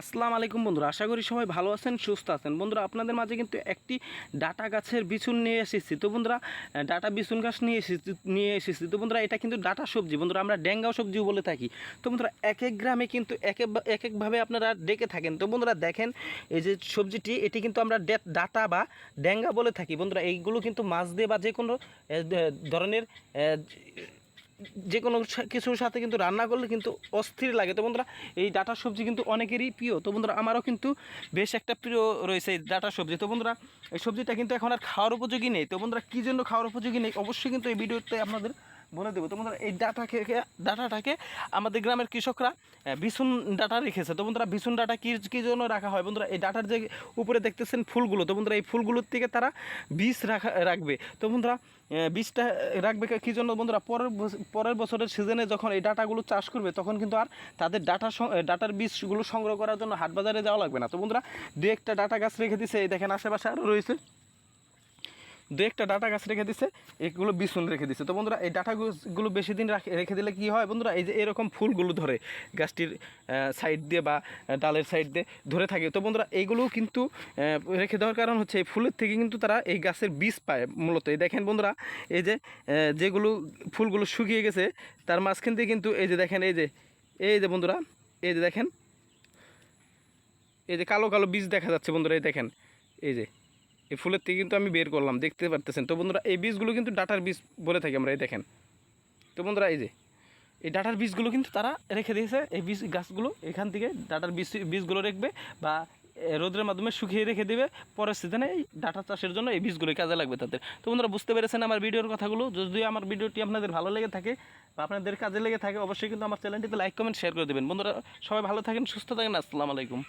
আসসালামু আলাইকুম বন্ধুরা, আশা করি সবাই ভালো আছেন, সুস্থ আছেন। বন্ধুরা, আপনাদের মাঝে কিন্তু একটি ডাটা গাছের বিচুন নিয়ে এসেছি। তো বন্ধুরা ডাটা বিচুন গাছ নিয়ে এসেছি নিয়ে এসেছি। তো বন্ধুরা, এটা কিন্তু ডাটা সবজি। বন্ধুরা, আমরা ড্যাঙ্গাও সবজিও বলে থাকি। তো বন্ধুরা, এক এক গ্রামে কিন্তু এক এক এক একভাবে আপনারা ডেকে থাকেন। তো বন্ধুরা, দেখেন, এই যে সবজিটি, এটি কিন্তু আমরা ডাটা বা ড্যাঙ্গা বলে থাকি। বন্ধুরা, এইগুলো কিন্তু মাছ দিয়ে বা যে কোনো ধরনের যে কোনো কিছুর সাথে কিন্তু রান্না করলে কিন্তু অস্থির লাগে। তো বন্ধুরা, এই ডাটা সবজি কিন্তু অনেকেরই প্রিয়। তো বন্ধুরা, আমারও কিন্তু বেশ একটা প্রিয় রয়েছে এই ডাটা সবজি। তো বন্ধুরা, এই সবজিটা কিন্তু এখন আর খাওয়ার উপযোগী নেই। তো বন্ধুরা, কী জন্য খাওয়ার উপযোগী নেই? অবশ্যই কিন্তু এই ভিডিওতে আপনাদের বলে দেবো। তো বন্ধুরা, এই ডাটাকে ডাটাটাকে আমাদের গ্রামের কৃষকরা বিছুন ডাটা রেখেছে। তো বন্ধুরা বিছুন ডাটা কী কী জন্য রাখা হয়? বন্ধুরা, এই ডাটার যে উপরে দেখতেছেন ফুলগুলো, তো বন্ধুরা, এই ফুলগুলোর থেকে তারা বীজ রাখা, রাখবে। তো বন্ধুরা বীজটা রাখবে কী জন্য? বন্ধুরা, পরের পরের বছরের সিজনে যখন এই ডাটাগুলো চাষ করবে, তখন কিন্তু আর তাদের ডাটা ডাটার বীজগুলো সংগ্রহ করার জন্য হাট বাজারে যাওয়া লাগবে না। তো বন্ধুরা, দু একটা ডাটা গাছ রেখে দিছে, এই দেখেন আশেপাশে আরও রয়েছে। দু একটা ডাটা গাছ রেখে দিছে, এগুলো বিছুন রেখে দিছে। তো বন্ধুরা, এই ডাটা ডাটাগুলো বেশি দিন রাখে- রেখে দিলে কি হয় বন্ধুরা, এই যে এরকম ফুলগুলো ধরে গাছটির সাইড দিয়ে বা ডালের সাইড দিয়ে ধরে থাকে। তো বন্ধুরা এইগুলোও কিন্তু রেখে দেওয়ার কারণ হচ্ছে এই ফুলের থেকে কিন্তু তারা এই গাছের বীজ পায় মূলত। এই দেখেন বন্ধুরা, এই যে যেগুলো ফুলগুলো শুকিয়ে গেছে, তার মাঝখান দিয়ে কিন্তু এই যে দেখেন, এই যে এই যে বন্ধুরা, এই যে দেখেন, এই যে কালো কালো বীজ দেখা যাচ্ছে বন্ধুরা, এই দেখেন, এই যে। এই ফুলের থেকে কিন্তু আমি বের করলাম, দেখতে পারতেছেন। তো বন্ধুরা, এই বীজগুলো কিন্তু ডাটার বীজ বলে থাকি আমরা, এই দেখেন। তো বন্ধুরা, এই যে, এই ডাটার বীজগুলো কিন্তু তারা রেখে দিয়েছে। এই বীজ গাছগুলো এখান থেকে ডাটার বীজ, বীজগুলো রাখবে বা রোদের মাধ্যমে শুকিয়ে রেখে দেবে। পরের সিজনে এই ডাটা চাষের জন্য এই বীজগুলো কাজে লাগবে তাদের। তো বন্ধুরা, বুঝতে পেরেছেন আমার ভিডিওর কথাগুলো? যদি আমার ভিডিওটি আপনাদের ভালো লেগে থাকে বা আপনাদের কাজে লেগে থাকে, অবশ্যই কিন্তু আমার চ্যানেলটিতে লাইক কমেন্ট শেয়ার করে দেবেন। বন্ধুরা, সবাই ভালো থাকেন, সুস্থ থাকেন, আসসালামু আলাইকুম।